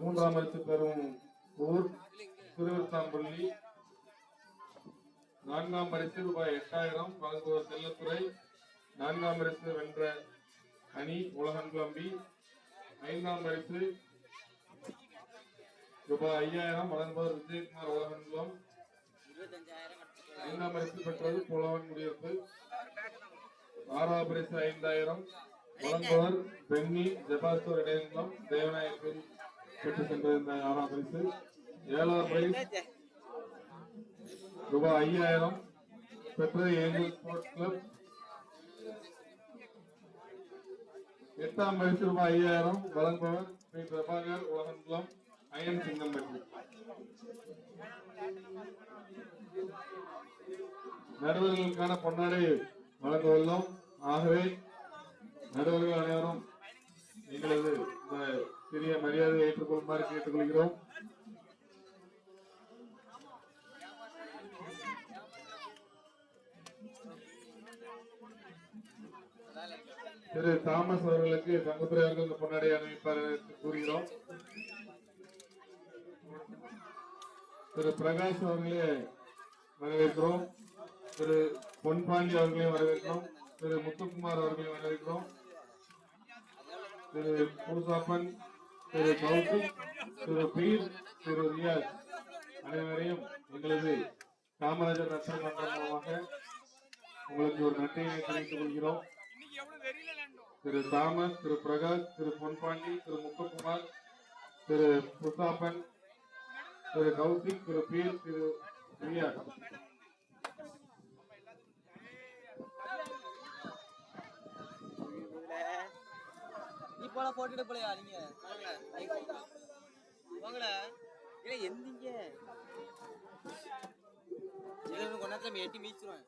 மூன்றாம் பரிசு பெறும் ஊர் திருவிருத்தாம்பள்ளி. நான்காம் பரிசு ரூபாய் எட்டாயிரம் வழங்குவோர் செல்லத்துறை. நான்காம் பரிசு வென்ற அணி உலகன் கிளம்பி. ஐந்தாம் பரிசு ரூபாய் ஐயாயிரம் வழங்குவோர் விஜயகுமார் உலகன்குளம் ஐந்தாம் பரிசு பெற்றது புலவன் குடியிருப்பு. ஆறாம் பரிசு ஐந்தாயிரம் வழங்குவோர் பெண்ணி ஜபாஸ்தூர் இடையங்குளம் தேவநாயகம் பெற்று சென்றிருந்த ஆறாம் பரிசு. ஏழாம் பிரைஸ் ரூபாய் ஐயாயிரம் பெற்றது ஏஞ்சல் ஸ்போர்ட்ஸ் கிளப். எட்டாம் பரிசு ரூபாய் ஐயாயிரம் வழங்குபவர் ஸ்ரீ பிரபாகர் உலகன்குளம் அயன் சிங்கம்பட்டி நடுவர்களுக்கான பொன்னாடை வழங்க உள்ளோம். ஆகவே நடுவர்கள் அனைவரும் எங்களது இந்த சிறிய மரியாதையை ஏற்றுக்கொள்ளுமாறு கேட்டுக்கொள்கிறோம். திரு தாமஸ் அவர்களுக்கு தங்கத்துறை அவர்கள் இந்த பொன்னாடை அணிவிப்பார் என்று கூறுகிறோம். திரு பிரகாஷ் அவர்களே வரவேற்கிறோம். திரு பொன்பாண்டி அவர்களையும் வரவேற்கிறோம். திரு முத்துக்குமார் அவர்களையும் வரவேற்கிறோம். திரு பூசாப்பன் திரு கௌசிக் திரு பீர் திரு ரியாஸ் அனைவரையும் எங்களது காமராஜர் ரத்தன மன்றம் மூலமாக உங்களுக்கு ஒரு நன்றியை தெரிவித்துக் கொள்கிறோம். திரு தாமஸ் திரு பிரகாஷ் திரு பொன்பாண்டி திரு முத்துக்குமார் திரு புசாப்பன் திரு கௌசிக் திரு பீர் திரு ரியாஸ். போல போட்டுட்டு போலையா நீங்க? வாங்கல இல்ல எந்திங்க. கொஞ்ச நேரத்துல எட்டி மீச்சிருவேன்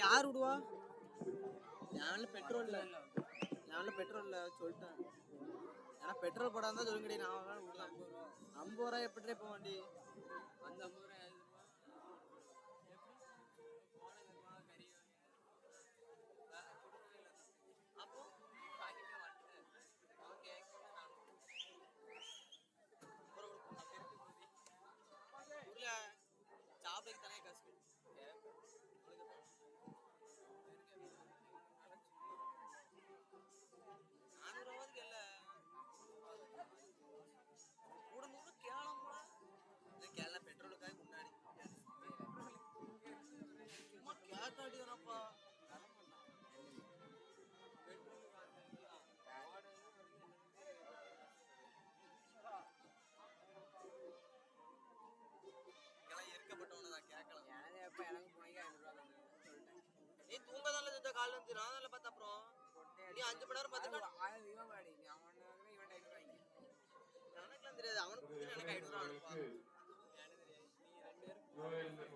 யார் விடுவா? ஞான பெட்ரோல் இல்ல ஞான பெட்ரோல் இல்லை சொல்லிட்டேன். ஏன்னா பெட்ரோல் போடாதான் சொல்லுங்க நான் வேணா விடலாம் ஐம்பது ரூபாய் எப்படி இப்போ வண்டி? அந்த ஐம்பது ரூபா எப்ப எனக்கு போனீங்க ஐநூறு ரூபா தந்து சொல்லிட்டேன் நீ தூங்கதான்ல சுத்த காலைல இருந்து நான் தான்ல பார்த்த அப்புறம்? நீ அஞ்சு மணி நேரம் பார்த்துட்டு ஆயிரம் இவன் பாடி நீ அவன் இவன் ஐநூறு வாங்கி எனக்குலாம் தெரியாது. அவனுக்கு எனக்கு ஐநூறு ரூபா அனுப்பா ஜோயல் இந்த பொன்னாடை வழங்குவார்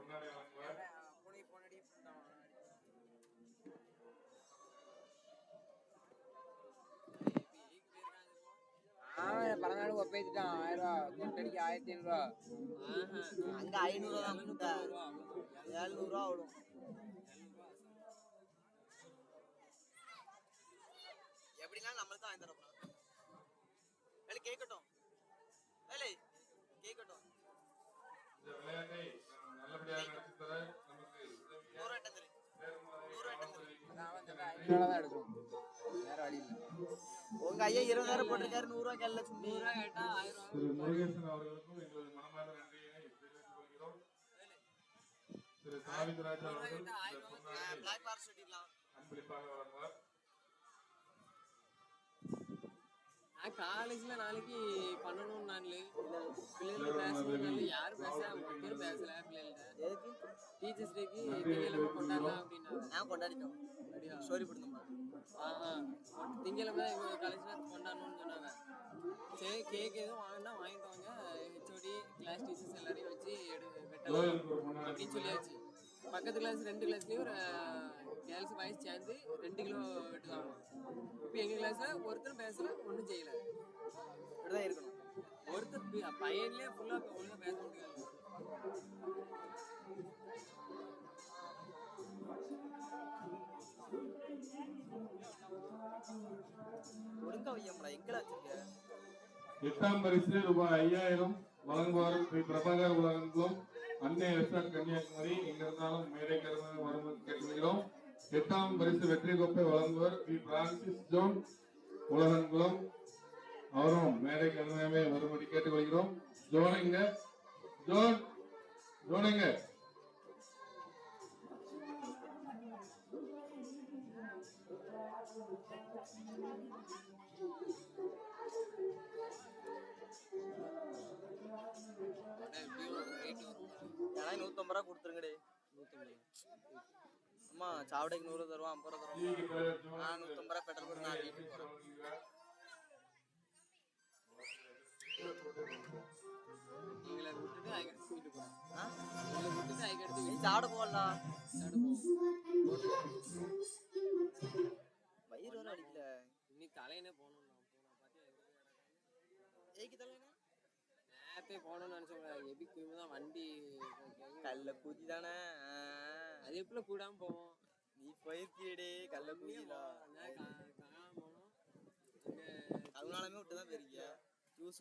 பழநாடு ஒப்பேத்திட்டான் ஆயிரம் ரூபா கூட்டடிக்கு ஆயிரத்தி ஐநூறுவா. அங்க ஐநூறு தான் ஏழ்நூறு ரூபா ஆகும் எப்படிலாம் நம்மளுக்கு தான் வாங்கி தர வேலை கேட்கட்டும் வேலை கேட்கட்டும் விளையாட்டை நல்லபடியாக நடத்தி தர நமக்கு உதவிய நூறு எட்டம் தெரியும் நூறு எட்டம் தெரியும் அவன் இந்த ஐநூறுவா தான் எடுக்கணும். வேற வழி இல்லை. உங்க ஐயா இருபதாயிரம் போட்டிருக்காரு நூறு ரூபா கேள்ல சுண்டி திரு முருகேசன் அவர்களுக்கும் எங்களது மனமார்ந்த நன்றியை தெரிவித்துக் கொள்கிறோம். திரு சாவித்ராஜ் அவர்கள் இந்த பொன்னாடை பிளாக் பார்ஸ் வெட்டிடலாம் அன்பளிப்பாக வழங்குவார். காலேஜ்ல நாளைக்கு பண்ணணும் நான். பிள்ளைகள் பேசணும் யாரும் பேச பேர் பேசல பிள்ளைகள்ட்ட. டீச்சர்ஸ் டேக்கு திங்கக்கிழமை கொண்டாடலாம் அப்படின்னா நான் கொண்டாடிட்டோம் ஸ்டோரி ஆ திங்கக்கிழமை எங்க காலேஜ்ல கொண்டாடணும்னு சொன்னாங்க. சரி கேக் எதுவும் வாங்கினா வாங்கிட்டு வாங்க ஹெச்ஓடி கிளாஸ் டீச்சர்ஸ் எல்லாரையும் வச்சு எடு வெட்டலாம் அப்படின்னு சொல்லியாச்சு. பக்கத்து கிளாஸ் ரெண்டு கிளாஸ்லேயும் ஒரு கேர்ள்ஸ் பாய்ஸ் சேர்ந்து ரெண்டு கிலோ வெட்டுதான் இப்போ எங்கள் கிளாஸில் ஒருத்தரும் பேசல ஒன்றும் செய்யல. இப்படிதான் இருக்கணும். ஒருத்தர் பி- ஃபுல்லாக ஒழுங்காக பேச முடியாது. ஒழுங்கா வையம்டா வச்சிருக்க? எட்டாம் பரிசு ரூபாய் ஐயாயிரம் வழங்குவார் ஸ்ரீ பிரபாகர் உலகங்களும் அன்னை கன்னியாகுமரி எங்க இருந்தாலும் மேடை கருமாக வருமாறு கேட்டுக்கொள்கிறோம். எட்டாம் பரிசு வெற்றி கோப்பை வழங்குவர் பி. பிரான்சிஸ் ஜோன் உலகங்குளம் அவரும் மேடை கருமாகவே வரும்படி கேட்டுக்கொள்கிறோம். ஜோனிங்க ஜோன் ஜோனிங்க. நூத்தம்பது ரூபா கொடுத்துருங்கடே. நூத்தம்பது அம்மா சாவடைக்கு நூறு தருவான் ஐம்பது ரூபா டிவிக்கு தருவான். தலைவர் ஜோன் நான் நூத்தம்பது ரூபா பெட்ரோல் போட்டு நான் வீட்டுக்கு போறேன். எங்களை விட்டுட்டு அதுக்கடுத்து வீட்டு போகிறோம் ஆ? விட்டுட்டு அதுக்கடுத்து நீ வீட்டு சாப்பிட போகலாம் போவோம் வயிறு வர அடிக்கல. இன்னைக்கு தலையனே போகணும் நான் போகணும்னு நினச்சோங்க எபி குயிமு தான் வண்டி கல்ல கூதி தானே. அது எப்படி கூடாம போவோம். நீ போயிருக்கியடே கல்ல காணாம போனோம். அதனாலுமே விட்டு தான் போயிருக்கிய? ஜூஸ்.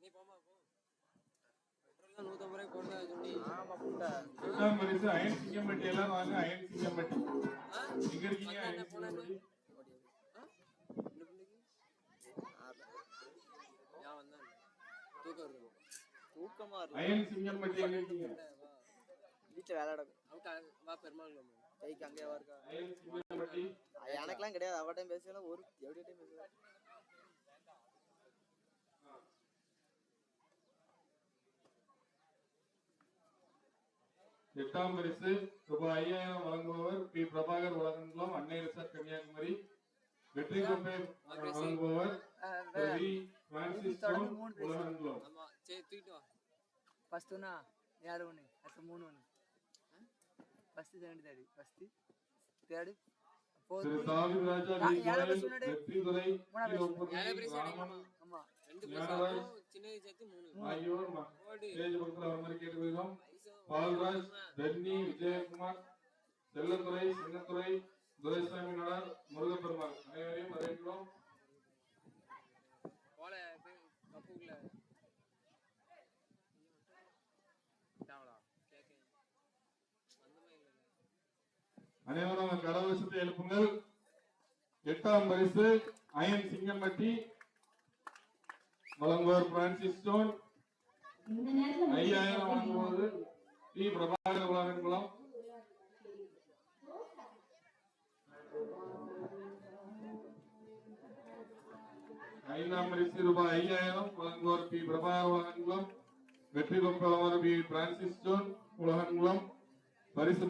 நீ போமா போ. அயன் சிங்கம்பட்டி எல்லாம் வாங்க அயன் சிங்கம்பட்டி எங்க இருக்கீங்க வந்தா அயன் என்ன போனான்னு? சிங்கம்பட்டி ஆ இந்த பிள்ளைக்கு ஆறு. யா வந்தான் தூக்கம் வீட்டுல பெருமாள். கைக்கு அங்கேயே இருக்கா? எனக்கெல்லாம் கிடையாது. அவட்டையும் பேசல ஒரு எப்படி டைம் பேசுவேன். எட்டாம் பரிசு ரூபாய் ஐயாயிரம் வழங்குபவர் பி. பிரபாகர் உலகங்குளம் அன்னை ரிசர்ட் கன்னியாகுமரி. வெற்றி கோப்பை வழங்குபவர் ரவி பிரான்சிஸ் உலகங்களம் ஆமா சரி தூக்கிட்டு வா. ஃபர்ஸ்ட் ஒண்ணா? யார் ஒண்ணு? அடுத்து மூணு ஒண்ணு. First second third first third Sellathurai Chinnathurai Duraisamy Nadar Murugaperumal. அனைவரையும் வரவேற்கிறோம். அனைவரும் கடவுசத்தை எழுப்புங்கள். எட்டாம் பரிசு அயன் சிங்கம்பட்டி வழங்குவோர் பிரான்சிஸ் ஸ்டோன் ஐயாயிரம் வழங்குவது டி. பிரபாகர் உலகங்குளம் ஐந்தாம் பரிசு ரூபாய் ஐயாயிரம் வழங்குவோர் பி பிரபாகர் உலகங்குளம் வெற்றி வழங்குவோர் பி பிரான்சிஸ் ஸ்டோன் உலகங்குளம் பரிசு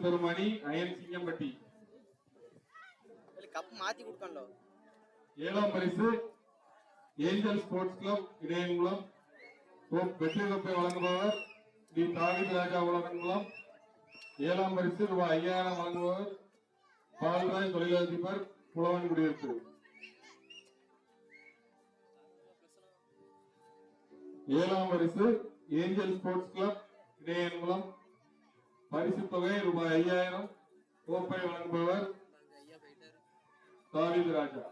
அயன் சிங்கம்பட்டி கப் மாத்தி கொடுக்கண்டோ ஏழாம் பரிசு ஏஞ்சல் ஸ்போர்ட்ஸ் கிளப் இடையங்குளம் வெற்றி கோப்பை வழங்குபவர் டி தாவித் ராஜா உலகங்குளம் ஏழாம் பரிசு ரூபாய் ஐயாயிரம் வழங்குபவர் பால்ராய் தொழிலதிபர் புலவன் குடியிருப்பு ஏழாம் பரிசு ஏஞ்சல் ஸ்போர்ட்ஸ் கிளப் இடையங்குளம் பரிசு தொகை ரூபாய் ஐயாயிரம். கோப்பை வழங்குபவர் தாவித் ராஜா.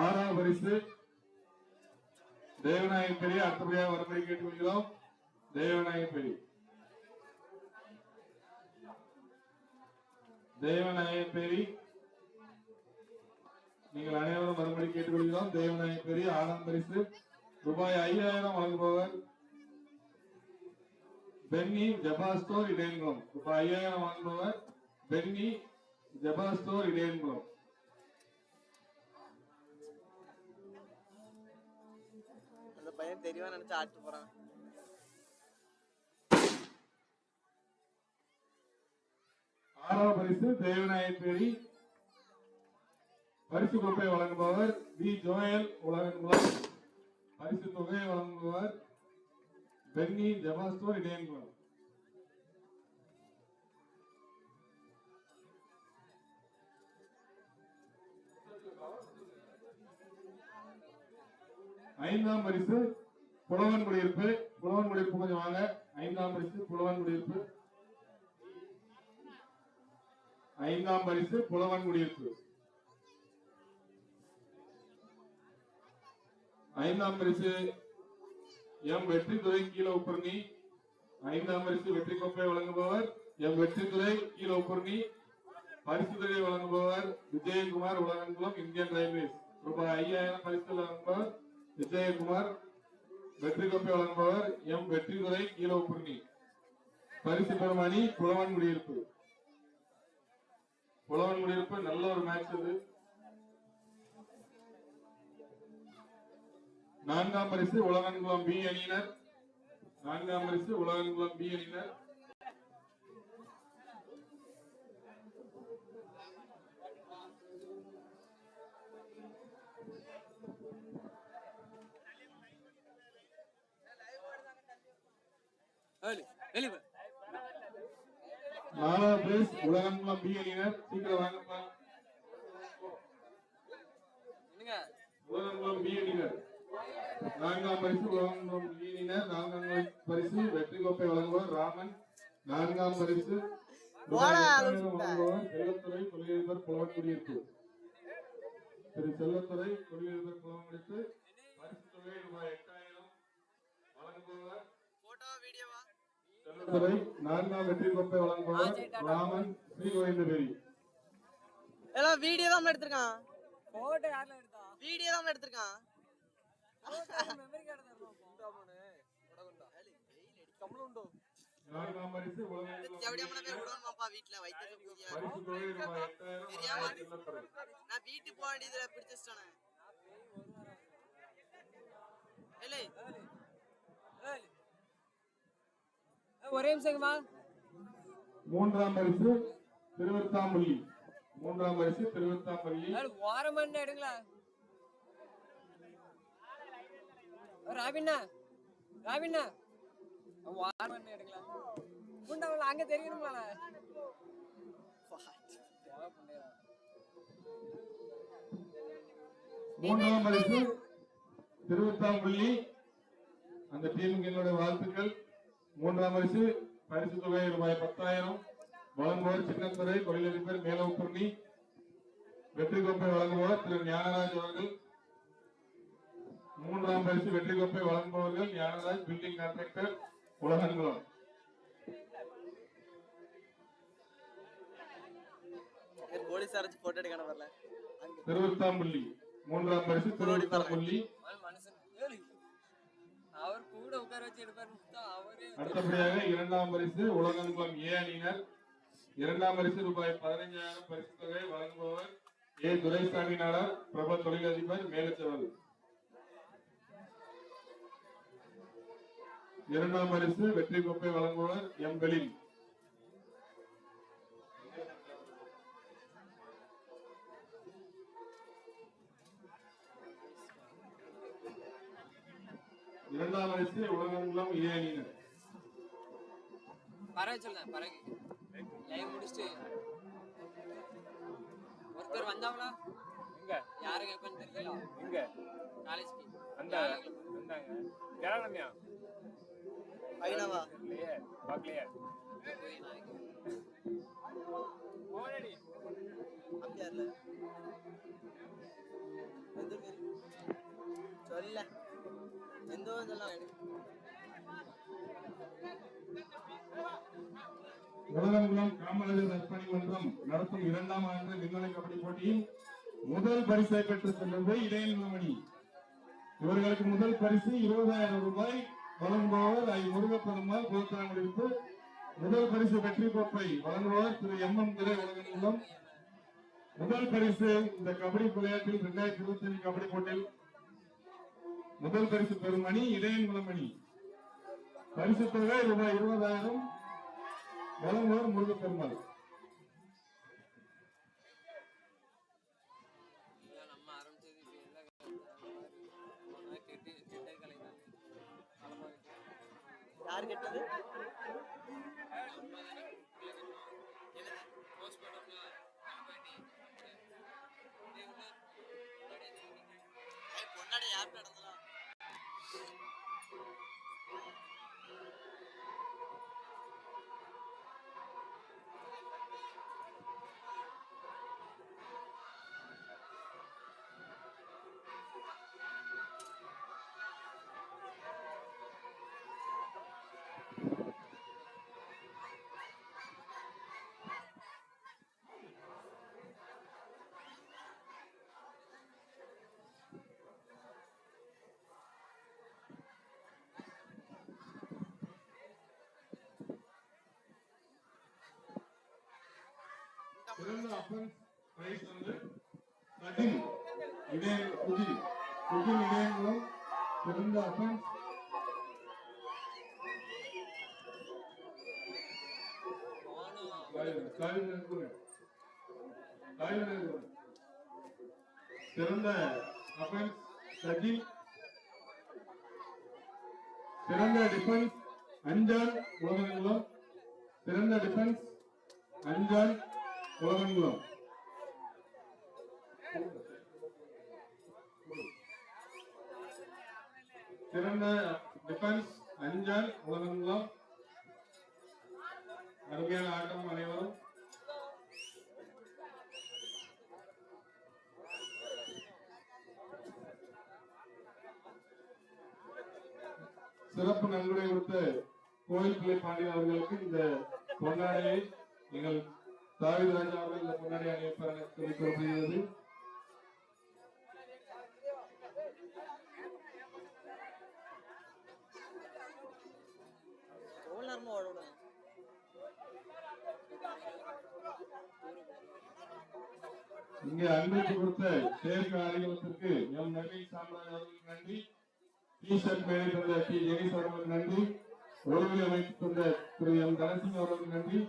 ஆறாம் பரிசு தேவநாயகன் பெரிய அடுத்தபடியாக வரும்படி கேட்டுக்கொள்கிறோம். தேவநாயகன் பெரிய தேவநாயகன் பெரிய நீங்கள் அனைவரும் மறுபடி கேட்டுக்கொள்கிறோம். தேவநாயகம் பெரிய ஆனந்த் பரிசு. ரூபாய் ஐயாயிரம் வழங்குபவர். பென்னி ஜபாஸ்தோர் இடையன்குளம் ரூபாய் ஐயாயிரம் வழங்குபவர். பென்னி ஜபாஸ்தோர் இடையன்குளம் பையன் தெரியவா நினைச்சு ஆட்டு போறான். ஆறாம் பரிசு தேவநாயகேரி பரிசு கோப்பை வழங்குபவர் வி. ஜோயல் உலகங்குளம் பரிசு தொகையை வழங்குபவர் பென்னி ஜபாஸ்டோர் இடையன்குளம் ஐந்தாம் பரிசு புலவன் குடியிருப்பு. புலவன் குடியிருப்பு கொஞ்சம் வாங்க. ஐந்தாம் பரிசு புலவன் குடியிருப்பு. ஐந்தாம் பரிசு புலவன் குடியிருப்பு. ஐந்தாம் பரிசு எம் வெற்றித்துறை கீழ உப்பர்ணி. ஐந்தாம் பரிசு வெற்றி கோப்பை வழங்குபவர் எம் வெற்றித்துறை கீழ உப்பர்ணி. பரிசு தொகை வழங்குபவர் விஜயகுமார் உலகங்குளம் இந்தியன் ரயில்வேஸ். ரூபாய் ஐயாயிரம் பரிசு வழங்குபவர் விஜயகுமார் வெற்றி கோப்பை வழங்குபவர் எம் வெற்றிதுரை கீழ பரிசு பரிசு அணி புலவன் குடியிருப்பு. புலவன் குடியிருப்பு நல்ல ஒரு மேட்ச் அது. நான்காம் பரிசு உலகன்குளம் பி அணியினர். நான்காம் பரிசு உலகன்குளம் பி அணியினர். நாலாவது பிரைஸ் அணியினர் சீக்கிரம் வாங்கப்பா. என்னங்க? உலகன்குளம் பி அணியினர் நான்காம் பரிசு உலகன்குளம் பி அணியினர் நான்காம் பரிசு வெற்றி கோப்பை வழங்குவர் ராமன். நான்காம் பரிசு வழங்குபவர் செல்லத்துறை தொழிலதிபர் புலவன் குடியிருப்பு திரு செல்லத்துறை தொழிலதிபர் புலவன் குடியிருப்பு பரிசு தொகை ரூபாய் எட்டாயிரம் வழங்குபவர் செல்லத்துறை நான்காம் வெற்றி கோப்பை வழங்குபவர் ராமன் ஸ்ரீகோவிந்தபேரி. எல்லாம் வீடியோ தான் எடுத்திருக்கான். போட்டோ யாரெல்லாம் எடுத்தா? வீடியோ தான் எடுத்திருக்கான். மெமரி கார்டு நான்காம் பேர் விடுவான்மாப்பா வீட்டுல வைத்திய பூஜை பரிசு நான் வீட்டுக்கு போக வேண்டியதுல பிடிச்சிட்டானே இல்லை ஒரே நிமிஷங்கம்மா மூன்றாம் பரிசு திருவத்தாம்பள்ளி மூன்றாம் பரிசு திருவத்தாம்பள்ளி ஓரமண்ண எடுங்களா. ராபின்னா ராபின்னா ஓரமண்ண எடுங்களா. உண்டவங்கள அங்க தெரியணுங்களா மூன்றாம் பரிசு திருவத்தாம்பள்ளி அந்த டீமுக்கு என்னுடைய வாழ்த்துக்கள். மூன்றாம் பரிசு பரிசு தொகை ரூபாய் பத்தாயிரம் வழங்குவோர் சின்னத்துறை தொழிலதிபர் மேலவுப்பண்ணி வெற்றி கோப்பை வழங்குவோர் திரு ஞானராஜ் அவர்கள். மூன்றாம் பரிசு வெற்றி கோப்பை வழங்குபவர்கள் Gnanaraj building contractor Ulagankulam police அரைச்சு போட்டோ எடுக்கணும் வரல. திருவத்தாம்பள்ளி மூன்றாம் பரிசு திருவத்தாம்பள்ளி. அவர் கூட உட்கார வச்சு எடுப்பாரு அவரே அடுத்தபடியாக இரண்டாம் பரிசு உலகங்குளம் ஏ அணியினர். இரண்டாம் பரிசு ரூபாய் பதினைஞ்சாயிரம் பரிசு தொகை வழங்குபவர் ஏ துரைசாமி நாடார் பிரபல தொழிலதிபர் மேலச்செவல் இரண்டாம் பரிசு வெற்றி கோப்பை வழங்குபவர் எம் பெலின். இரண்டாம் பரிசு உலகங்குளம் ஏ அணியினர் பறவை சொல்லேன் பறவை லைவ் முடிச்சுட்டு ஒருத்தர் வந்தாங்களா எங்க? யாரை கேட்பேன்னு தெரியல. எங்க? காலேஜ்க்கு அந்த வந்தாங்க. ஜனகணமியா ஐநாவா. இல்லையே பார்க்கலையே. போனடி. அப்படியா இல்ல. சொல்ல ஏதோ இதெல்லாம் சொல்லலாம் உலகங்குளம் காமராஜர் நற்பணி மன்றம் நடத்தும் இரண்டாம் ஆண்டு விண்வெளி கபடி போட்டியில் முதல் பரிசை பெற்று செல்வது இடையன் இவர்களுக்கு முதல் பரிசு இருபதாயிரம் ரூபாய். வழங்குபவர் ஐ. முருகப்பெருமாள் கோத்தாங்குடிப்பு. முதல் பரிசு வெற்றி கோப்பை வழங்குபவர் திரு. எம். எம். துரை உலகம் முதல் பரிசு இந்த கபடி விளையாட்டில் இரண்டாயிரத்தி இருபத்தி அஞ்சு கபடி போட்டியில் முதல் பரிசு பெறும் அணி இடையன்குளம் அணி பரிசு தொகை ரூபாய் இருபதாயிரம். வழங்குவோர் முருகப்பெருமாள். சிறந்த அப்பன் பிரைஸ் வந்து சதின் இதே புதில் புதில் இடையங்குளம் சிறந்த அப்பன் சிறந்த அப்பன் சஜின் சிறந்த டிஃபென்ஸ் அஞ்சான் உலகங்குளம் சிறந்த டிஃபென்ஸ் அஞ்சான் உலகங்குளம் சிறந்த டிஃபென்ஸ் அஞ்சல் உலகங்குளம் அருமையான ஆட்டம் அனைவரும். சிறப்பு நன்கொடை கொடுத்த கோயில் பிள்ளை பாண்டியன் அவர்களுக்கு இந்த கொண்டாடையை எங்கள் தாவித ராஜா இந்த பொன்னாடை அணிவிப்பார் என தெரிவிக்கப்படுகிறது எவ்வளோ கொடுத்த சேர்க்கை அறிமுகத்திற்கு எம் நெல்லை சாம்ராஜ் அவர்களுக்கு நன்றி. டி ஷர்ட் மேலே தந்த டி ஜெனிஸ் அவர்களுக்கு நன்றி. ஒருவரை அமைத்து தந்த திரு எம் தனசிங் அவர்களுக்கு நன்றி.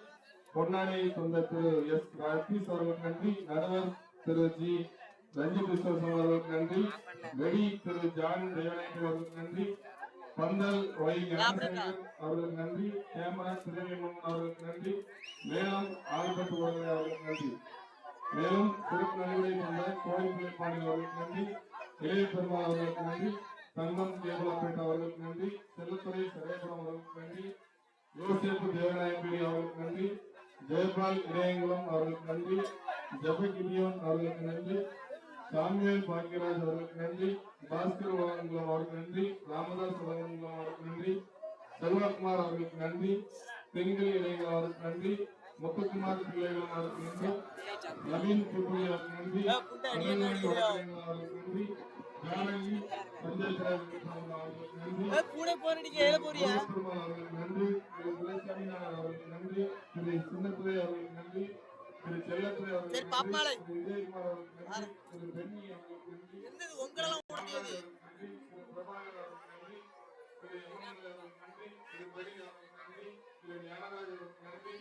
பொன்னாடை சொந்த திரு எஸ் ராஜீஷ் அவர்களுக்கு நன்றி. நடுவர் திரு ஜி ரஞ்சித் விஸ்வசம் அவர்களுக்கு நன்றி. வெடி திரு ஜான் தேவநாயகம் அவர்களுக்கு நன்றி. பந்தல் ஒய் ஞானசேகர் அவர்களுக்கு நன்றி. கேமரா திருவேமன் அவர்களுக்கு நன்றி. மேலும் ஆல்பர்ட் உடனே அவர்களுக்கு நன்றி. மேலும் சிறப்பு நடுவரை கொண்ட கோயில் பிள்ளை அவர்களுக்கு நன்றி. இளைய பெருமாள் அவர்களுக்கு நன்றி. தங்கம் கேபலப்பேட் அவர்களுக்கு நன்றி. செல்லத்துறை சரேபுரம் அவர்களுக்கு நன்றி. யோசிப்பு தேவநாயகி அவர்களுக்கு நன்றி. ஜெயபால் இடையங்குளம் அவர்களுக்கு நன்றி. ஜெப கிரியோன் அவர்களுக்கு நன்றி. சாமுவேல் பாக்கியராஜ் அவர்களுக்கு நன்றி. பாஸ்கர் உலகங்குளம் அவர்களுக்கு நன்றி. ராமதாஸ் உலகங்குளம் அவர்களுக்கு நன்றி. செல்வகுமார் அவர்களுக்கு நன்றி. பெண்கள் இளைஞர் அவர்களுக்கு நன்றி. முத்துக்குமார் பிள்ளைகள் அவர்களுக்கு நன்றி. நவீன் புதுவை அவர்களுக்கு நன்றி. அவர்களுக்கு நன்றி. ஜானகி கூட போறடிக்க ஏழ போறியா? நன்றி திரு துரைசாமி அவர்களுக்கு நன்றி திரு சின்னத்துறை அவர்களுக்கு நன்றி திரு செல்லத்துறை அவர்களுக்கு சரி, பாப்பாளை. விஜயகுமார் அவர்களுக்கு நன்றி திரு அவர்களுக்கு நன்றி உங்களெல்லாம் முடிஞ்சது நன்றி திரு பிரபாகர் அவர்களுக்கு நன்றி திரு அவர்களுக்கு நன்றி திரு அவர்களுக்கு நன்றி திரு ஞானராஜ் அவர்களுக்கு நன்றி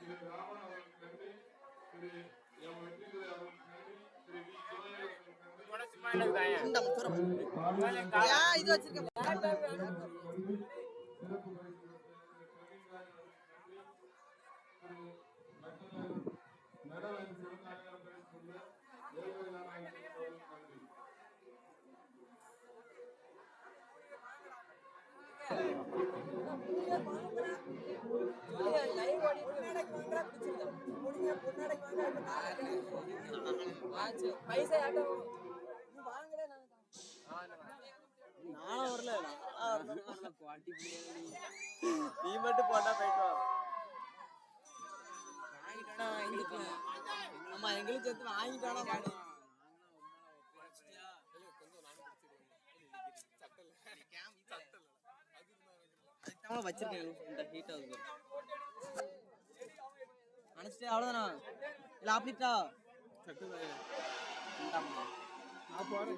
திரு ராமன் அவர்களுக்கு நன்றி திரு வெற்றிதுரை அவர்களுக்கு நன்றி திரு வி சிவன் அவர்களுக்கு நன்றி சும்மா எனக்கு தாயா இந்த இது வச்சிருக்க பைசா நானும் வரல நீ மட்டும் போட்டா போயிட்டு ஆமா எங்களுக்கு சேர்த்து ஆ வச்சிருக்கேன் ஹீட் ஆகுது அணைச்சிட்டு அவ்வளோதானா இல்லை ஆப்ளிட்டா அவங்கள ஒரு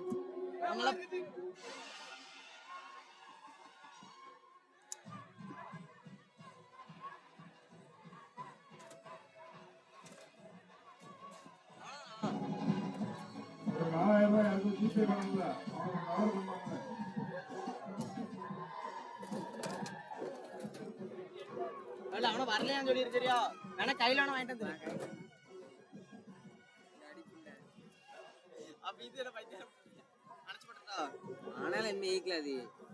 நாலாயிரம் ரூபாய் ஜிபே அவங்க கவர் பண்ணுவாங்க இல்ல அவன வரலையான்னு சொல்லி வேணா கையில வாங்கிட்டு வந்து அப்ப இது என்ன பைத்தியம் அணைச்சு போட்டுட்டா